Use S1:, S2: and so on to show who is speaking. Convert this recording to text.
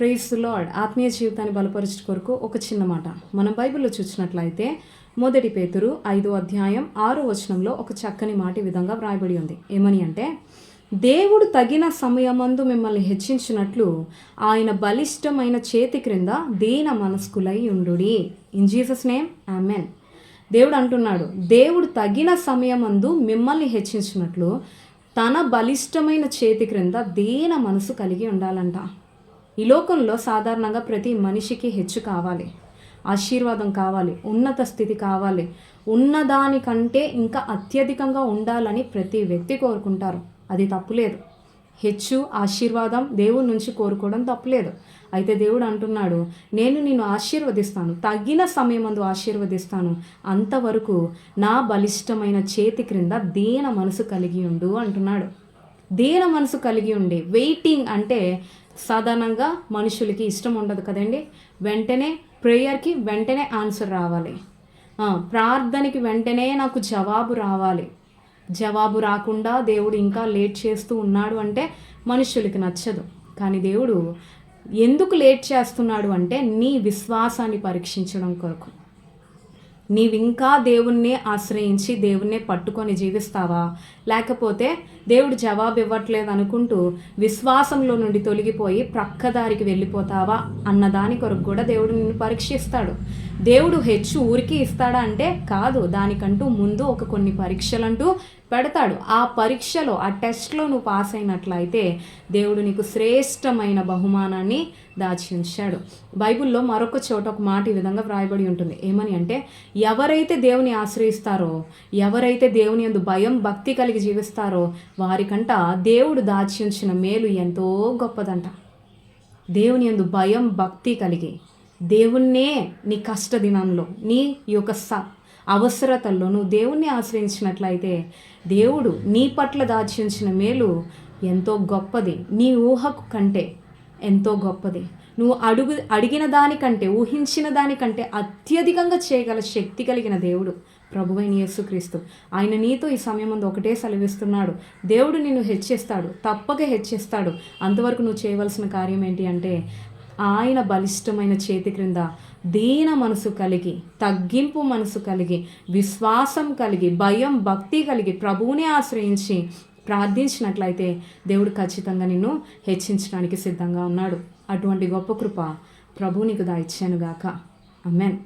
S1: Praise lord ఆత్మీయ జీవితాన్ని బలపరచు కొరకు ఒక చిన్న మాట. మనం బైబిల్లో చూసినట్లయితే మొదటి పేతురు ఐదో అధ్యాయం ఆరో వచనంలో ఒక చక్కని మాట విధంగా వ్రాయబడి ఉంది. ఏమని అంటే దేవుడు తగిన సమయమందు మిమ్మల్ని హెచ్చించినట్లు ఆయన బలిష్టమైన చేతి క్రింద దీన మనస్కులై ఉండు ఇన్ జీసస్ నేమ్ ఆమెన్ దేవుడు అంటున్నాడు దేవుడు తగిన సమయమందు మిమ్మల్ని హెచ్చించినట్లు తన బలిష్టమైన చేతి క్రింద దీన మనసు కలిగి ఉండాలంట. ఈ లోకంలో సాధారణంగా ప్రతి మనిషికి హెచ్చు కావాలి ఆశీర్వాదం కావాలి ఉన్నత స్థితి కావాలి. ఉన్నదానికంటే ఇంకా అత్యధికంగా ఉండాలని ప్రతి వ్యక్తి కోరుకుంటారు. అది తప్పులేదు హెచ్చు ఆశీర్వాదం దేవుడి నుంచి కోరుకోవడం తప్పులేదు అయితే దేవుడు అంటున్నాడు నేను నిన్ను ఆశీర్వదిస్తాను. తగిన సమయమందు ఆశీర్వదిస్తాను. అంతవరకు నా బలిష్టమైన చేతి క్రింద దీన మనసు కలిగి ఉండు అంటున్నాడు. దీన మనసు కలిగి ఉండి వెయిటింగ్ అంటే సాధారణంగా మనుషులకి ఇష్టం ఉండదు కదండి. వెంటనే ప్రేయర్కి వెంటనే ఆన్సర్ రావాలి. ప్రార్థనకి వెంటనే నాకు జవాబు రావాలి. జవాబు రాకుండా దేవుడు ఇంకా లేట్ చేస్తూ ఉన్నాడు అంటే మనుషులకి నచ్చదు. కానీ దేవుడు ఎందుకు లేట్ చేస్తున్నాడు అంటే నీ విశ్వాసాన్ని పరీక్షించడం కొరకు. నీవింకా దేవుణ్ణి ఆశ్రయించి దేవుణ్ణి పట్టుకొని జీవిస్తావా? లేకపోతే దేవుడు జవాబు ఇవ్వట్లేదు అనుకుంటూ విశ్వాసంలో నుండి తొలగిపోయి ప్రక్కదారికి వెళ్ళిపోతావా? అన్నదాని కొరకు కూడా దేవుడు నిన్ను పరీక్షిస్తాడు. దేవుడు హెచ్చు ఊరికి ఇస్తాడా అంటే కాదు. దానికంటూ ముందు ఒక కొన్ని పరీక్షలంటూ పెడతాడు. ఆ పరీక్షలో ఆ టెస్ట్లో నువ్వు పాస్ అయినట్లయితే దేవుడు నీకు శ్రేష్టమైన బహుమానాన్ని దాచి ఉంచాడు బైబిల్లో మరొక చోట ఒక మాట ఈ విధంగా వ్రాయబడి ఉంటుంది. ఏమని అంటే ఎవరైతే దేవుని ఆశ్రయిస్తారో ఎవరైతే దేవుని యందు భయం భక్తి కలిగి జీవిస్తారో వారికంట దేవుడు దాచి ఉంచిన మేలు ఎంతో గొప్పదంట. దేవుని యందు భయం భక్తి కలిగి. దేవుణ్ణే నీ కష్ట దినంలో నీ యొక్క స అవసరతల్లో నువ్వు దేవుణ్ణి ఆశ్రయించినట్లయితే దేవుడు నీ పట్ల దాచి ఉంచిన మేలు ఎంతో గొప్పది. నీ ఊహకు కంటే ఎంతో గొప్పది. నువ్వు అడుగు అడిగిన దానికంటే ఊహించిన దానికంటే అత్యధికంగా చేయగల శక్తి కలిగిన దేవుడు ప్రభువైన యేసుక్రీస్తు. ఆయన నీతో ఈ సమయం ముందు ఒకటే సెలవిస్తున్నాడు. దేవుడు నిన్ను హెచ్చిస్తాడు తప్పక హెచ్చిస్తాడు. అంతవరకు నువ్వు చేయవలసిన కార్యం ఏంటి అంటే ఆయన బలిష్టమైన చేతి క్రింద దీన మనసు కలిగి తగ్గింపు మనసు కలిగి విశ్వాసం కలిగి భయం భక్తి కలిగి ప్రభువుని ఆశ్రయించి ప్రార్థించినట్లయితే దేవుడు ఖచ్చితంగా నిన్ను హెచ్చించడానికి సిద్ధంగా ఉన్నాడు. అటువంటి గొప్ప కృప ప్రభు నీకు దా ఇచ్చానుగాక అమెన్